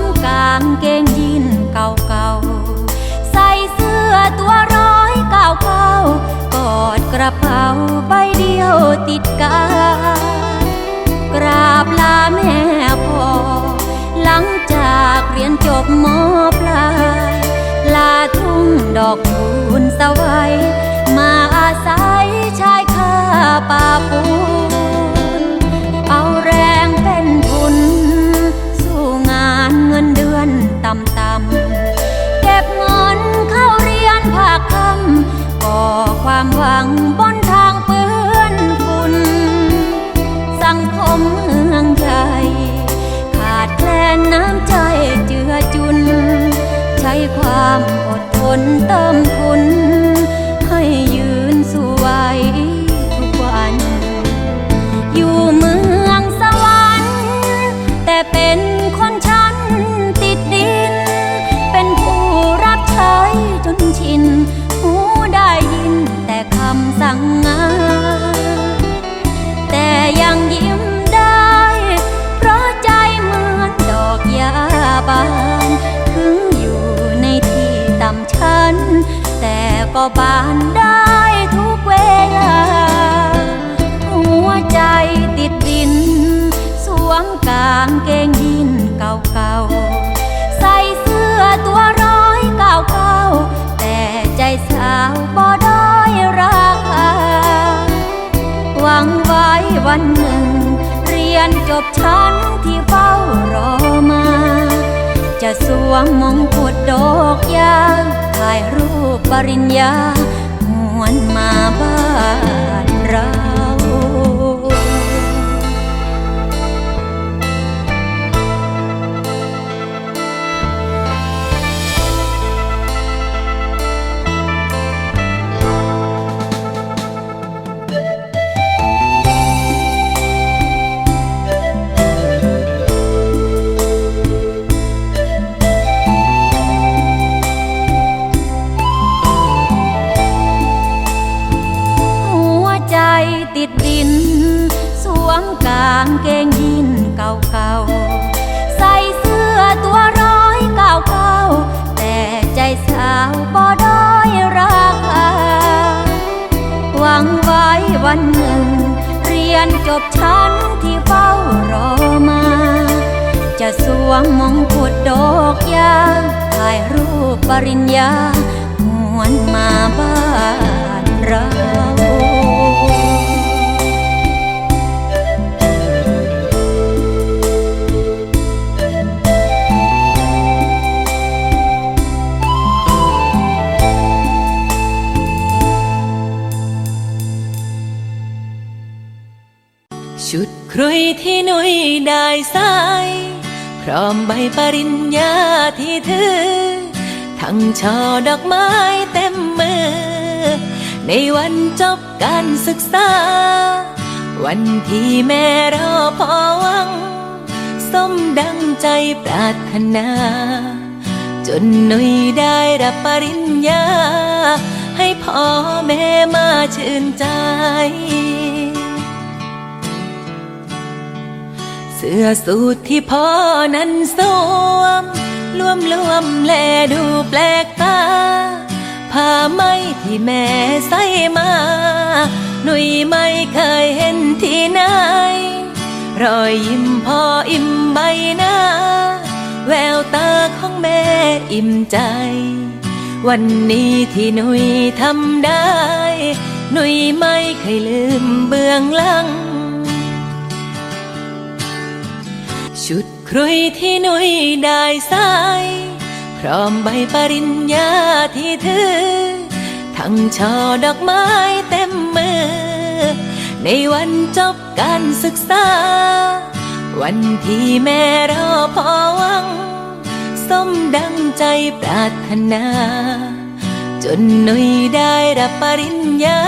มกางเกงยีนเก่าๆ ใส่เสื้อตัวร้อยเก่าๆกอดกระเป๋าใบเดียวติดกากราบลาแม่พ่อ หลังจากเรียนจบมปลายลาทุ่งดอกคูณสวัยมาอาศัยชายคาป่า รียนจบฉันที่เฝ้ารอมา จะสวมมงกุฎดอกยาถ่ายรูปปริญญาหวนมาบ้าน ติดดิน สวมกางเกงยีนเก่าๆ ใส่เสื้อตัวร้อยเก่าๆ แต่ใจสาวบ่ด้อยราคา หวังไว้วันหนึ่ง เรียนจบชั้นที่เฝ้ารอมา จะสวมมงกุฎดอกยาถ่ายรูปปริญญาหวนมาบ้านเรา ครุยที่หนุ่ยได้ใส่พร้อมใบปริญญาที่ถือ ทั้งช่อดอกไม้เต็มมือ ในวันจบการศึกษา วันที่แม่รอพอหวัง สมดังใจปรารถนา จนหนุ่ยได้รับปริญญา ให้พ่อแม่มาชื่นใจ เสื้อสูทที่พ่อนั้นสวมรวมรวมแลดูแปลกตาผ้าไหมที่แม่ใส่มา หนุ่ยไม่เคยเห็นที่ไหน รอยยิ้มพ่ออิ่มใบหน้า แววตาของแม่อิ่มใจ วันนี้ที่หนุ่ยทำได้ หนุ่ยไม่เคยลืมเบื้องหลัง ชุดครุยที่หนุ่ยได้ใส่พร้อมใบปริญญาที่ถือ ทั้งช่อดอกไม้เต็มมือ ในวันจบการศึกษา วันที่แม่รอพอหวัง สมดังใจปรารถนา จนหนุ่ยได้รับปริญญา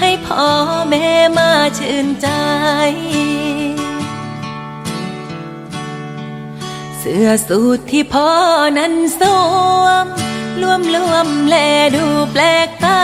ให้พ่อแม่มาชื่นใจ สื้อสูทที่พ่อนั้นสวมรวมรวมแลดูแปลกตา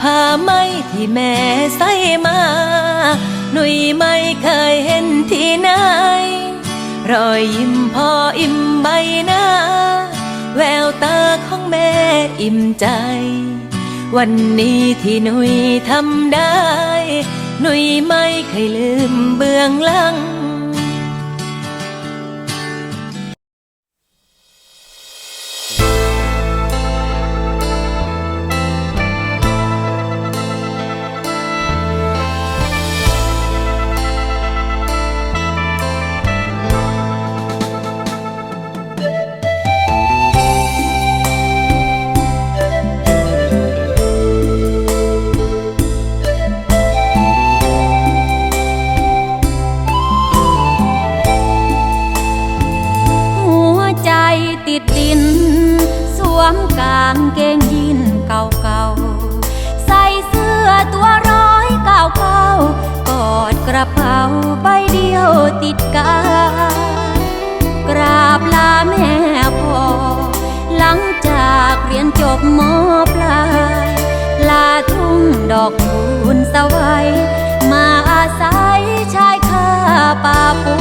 ผ้าไหมที่แม่ใส่มา หนุ่ยไม่เคยเห็นที่ไหน รอยยิ้มพ่ออิ่มใบหน้า แววตาของแม่อิ่มใจ วันนี้ที่หนุ่ยทำได้ หนุ่ยไม่เคยลืมเบื้องหลังางเกงยีนเก่าๆ ใส่เสื้อตัวร้อยเก่ากอดกระเป๋าใบเดียวติดกากราบลาแม่พ่อ หลังจากเรียนจบมปลาย ลาทุ่งดอกคูณสวัยมาอาศัยชายคาป่าปู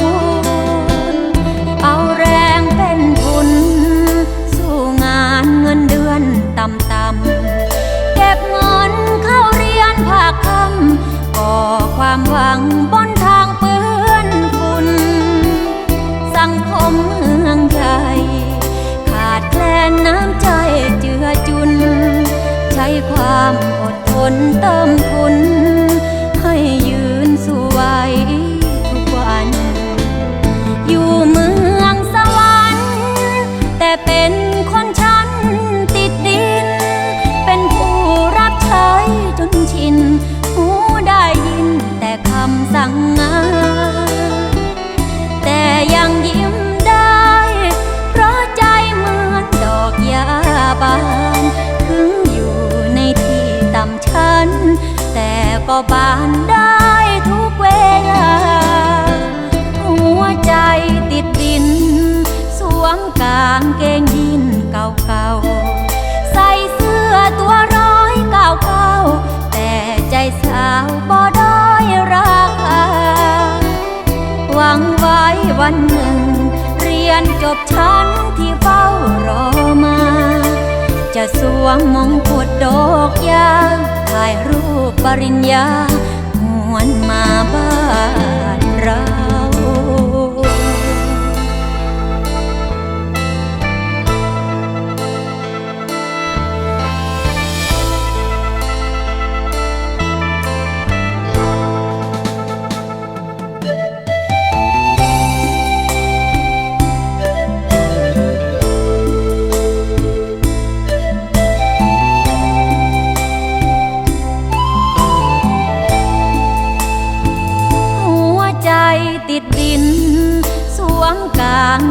ก็บานได้ทุกเวลา หัวใจติดดิน สวมกางเกงยีนเก่าๆ ใส่เสื้อตัวร้อยเก่าๆ แต่ใจสาวบ่ด้อยราคา หวังไว้วันหนึ่ง เรียนจบชั้นที่เฝ้ารอมา จะสวมมงกุฎดอกยา ถ่ายรูปปริญญาหวนมาบ้าน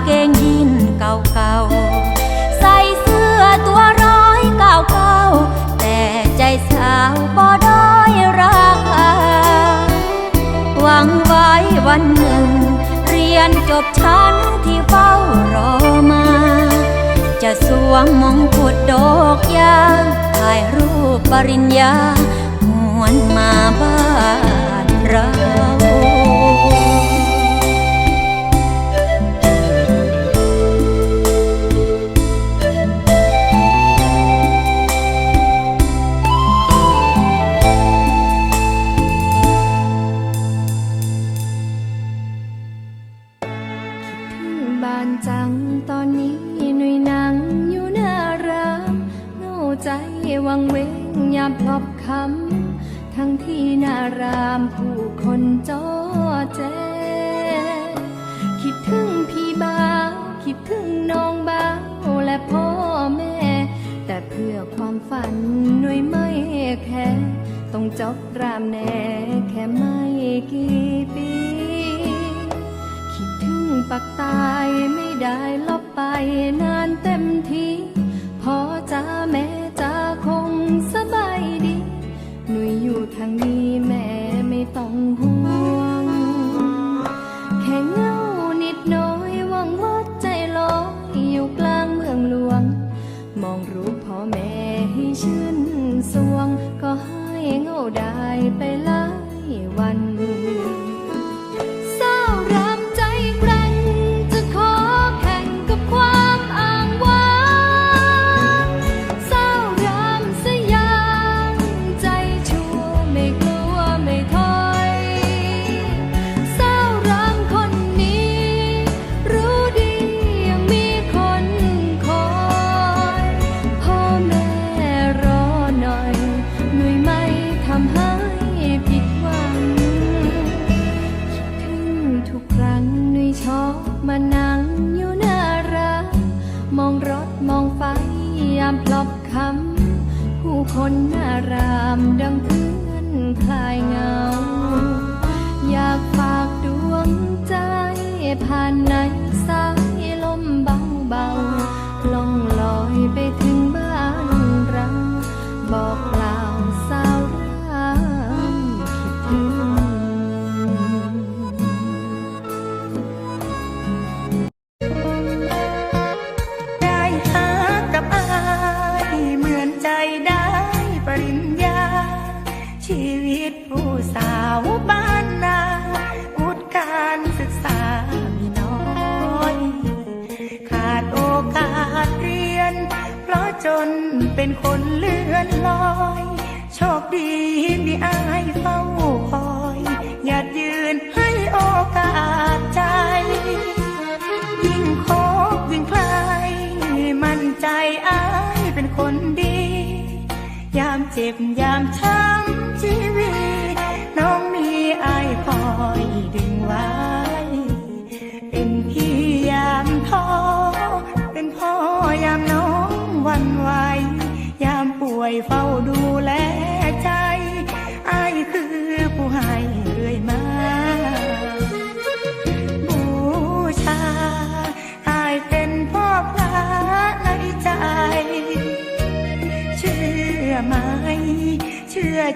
เกงยีนเก่าๆ ใส่เสื้อตัวร้อยเก่าๆ แต่ใจสาวบ่ด้อยราคา หวังไว้วันหนึ่ง เรียนจบชั้นที่เฝ้ารอมา จะสวมมงกุฎดอกยาถ่ายรูปปริญญาหวนมาบ้านเรา วังเวงยามพลบคำ ทั้งที่นารามผู้คนจอแจ คิดถึงพี่บ่าวคิดถึงน้องบ่าวและพ่อแม่ แต่เพื่อความฝันหนุ่ยไม่แค่ต้องจบรามแน่แค่ไม่กี่ปี คิดถึงปักตาย ชอบมานั่งอยู่หน้าร้านมองรถมองไฟยามพลบคำผู้คนหน้ารามดังเพื่อนคลายเงา อยากฝากดวงใจผ่านในสายลมเบาๆล่องลอยไปถึงบ้านเราบอก ยามเช้า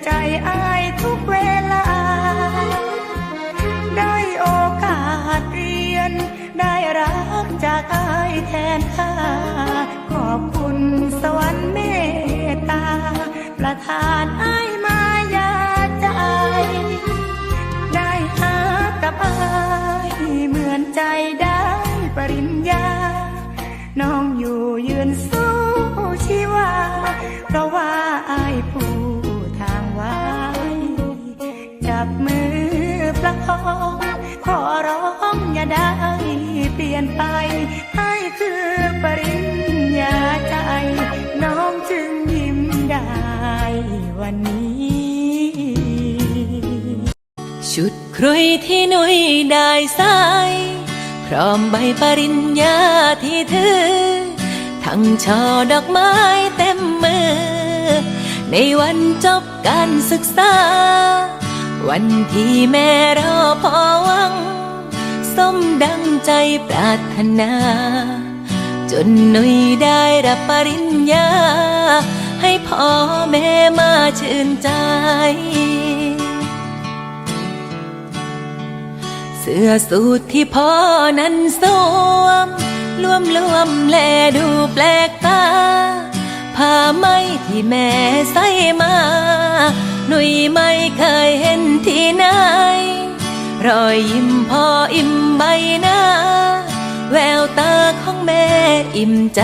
ใจอายทุกเวลา ได้โอกาสเรียน ได้รักจากอายแทนค่าขอบคุณสวรรค์ องขอร้องอย่าได้เปลี่ยนไป ให้คือปริญญาใจ น้องจึงยิ้มได้วันนี้ ชุดครุยที่หนุยได้ใส่พร้อมใบปริญญาที่ถือ ทั้งช่อดอกไม้เต็มมือ ในวันจบการศึกษา วันที่แม่รอพอวังสมดังใจปรารถนา จนหนุยได้รับปริญญา ให้พ่อแม่มาชื่นใจ เสื้อสูทที่พ่อนั้นสวมรวมรวมๆแลดูแปลกตาผ้าไหมที่แม่ใส่มา หนุ่ยไม่เคยเห็นที่ไหน รอยยิ้มพ่ออิ่มใบหน้า แววตาของแม่อิ่มใจ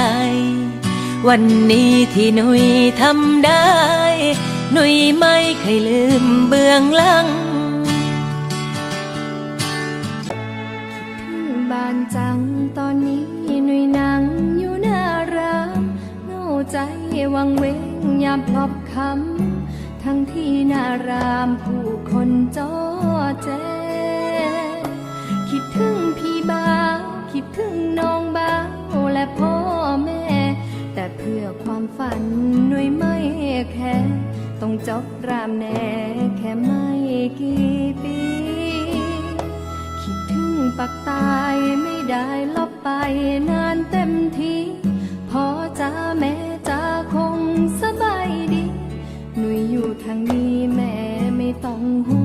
วันนี้ที่หนุ่ยทำได้ หนุ่ยไม่เคยลืมเบื้องหลังบ้านจังตอนนี้หนุ่ยนั่งอยู่หน้าร้านเงาใจวังเวงยามพบคำ ทั้งที่นารามผู้คนจอแจ คิดถึงพี่บ่าวคิดถึงน้องบ่าวและพ่อแม่ แต่เพื่อความฝันหนุยไม่แค่ต้องจบรามแน่แค่ไม่กี่ปี คิดถึงปักตายไม่ได้ลบไปนานเต็มทีพ่อจ้าแม่ายดีหนุยอยู่ทางนี้แม่ไม่ต้องห่ว